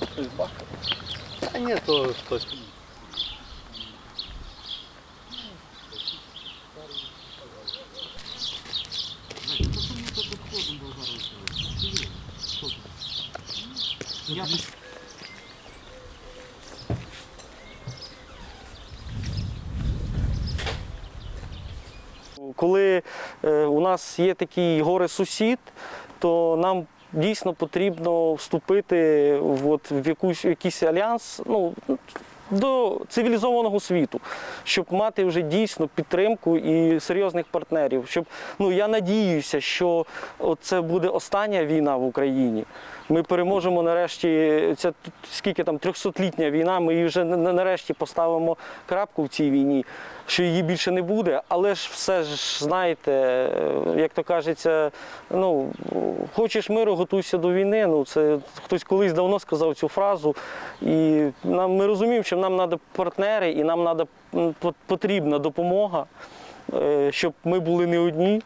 Хтось бачив? А ні, то хтось. Коли е, у нас є такий горе-сусід, то нам дійсно потрібно вступити в, от, в якусь, в якийсь альянс ну, до цивілізованого світу, щоб мати вже дійсно підтримку і серйозних партнерів. Щоб, ну, я надіюся, що це буде остання війна в Україні. Ми переможемо нарешті, це скільки там 300-літня війна, ми її вже на- на- нарешті поставимо крапку в цій війні, що її більше не буде. Але ж все ж знаєте, е, як то кажеться, ну хочеш миру, готуйся до війни. Ну це хтось колись давно сказав цю фразу. І нам ми розуміємо, що нам треба партнери і нам треба потрібна допомога щоб ми були не одні.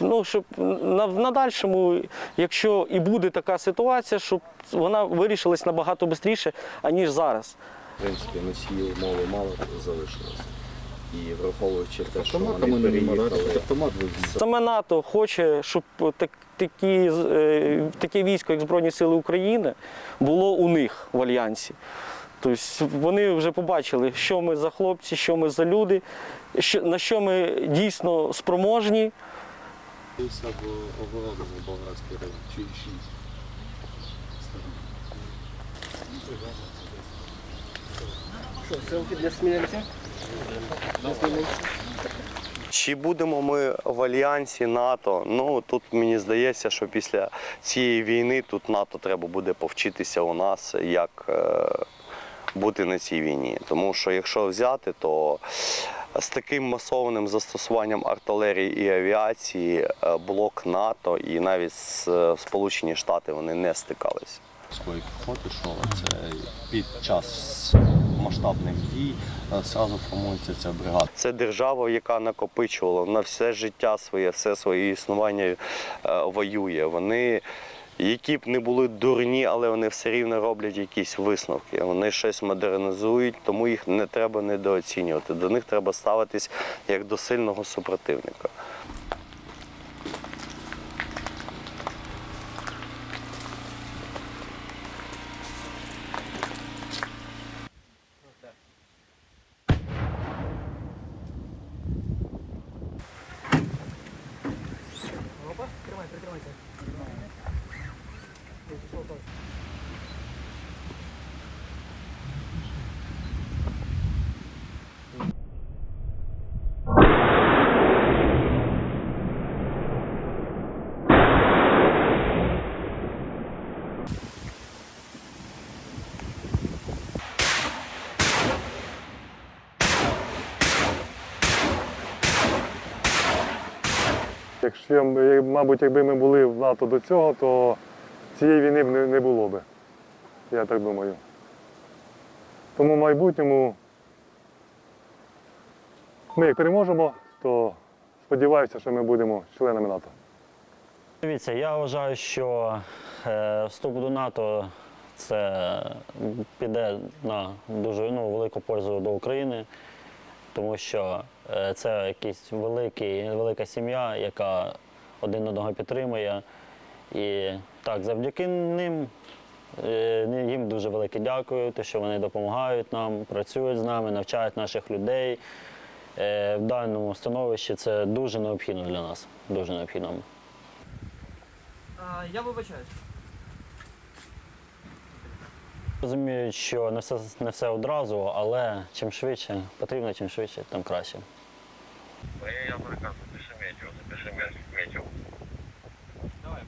Ну, щоб на, в надальшому, якщо і буде така ситуація, щоб вона вирішилась набагато швидше, аніж зараз. В принципі, носіїв мови мало залишилось. І враховуючи те, що вони не переїхали. Саме НАТО хоче, щоб так, такі, е, таке військо, як Збройні Сили України, було у них в альянсі. Тобто вони вже побачили, що ми за хлопці, що ми за люди, що, на що ми дійсно спроможні. Болградський район. Чи шість. Чи будемо ми в альянсі НАТО? Ну тут мені здається, що після цієї війни тут НАТО треба буде повчитися у нас, як е, бути на цій війні. Тому що якщо взяти, то з таким масованим застосуванням артилерії і авіації е, блок НАТО і навіть е, Сполучені Штати вони не стикались. Скільки піхоти йшло, це під час масштабних дій одразу формується ця бригада. Це держава, яка накопичувала на все життя своє, все своє існування е, воює. Вони, які б не були дурні, але вони все рівно роблять якісь висновки. Вони щось модернізують, тому їх не треба недооцінювати. До них треба ставитись як до сильного супротивника. Якщо, мабуть, якби ми були в НАТО до цього, то цієї війни б не, було би. Я так думаю. Тому в майбутньому ми як переможемо, то сподіваюся, що ми будемо членами НАТО. Дивіться, я вважаю, що е, вступ до НАТО це піде на дуже ну, велику пользу до України, тому що е, це якийсь великий, велика сім'я, яка один одного підтримує. І так, завдяки ним е, їм дуже велике дякую, те, що вони допомагають нам, працюють з нами, навчають наших людей. Е, в даному становищі це дуже необхідно для нас. Дуже необхідно. Я вибачаюсь. Розумію, що не все не все одразу, але чим швидше потрібно, чим швидше, тим краще. Я переказую пішометів, це пішометів. Давай.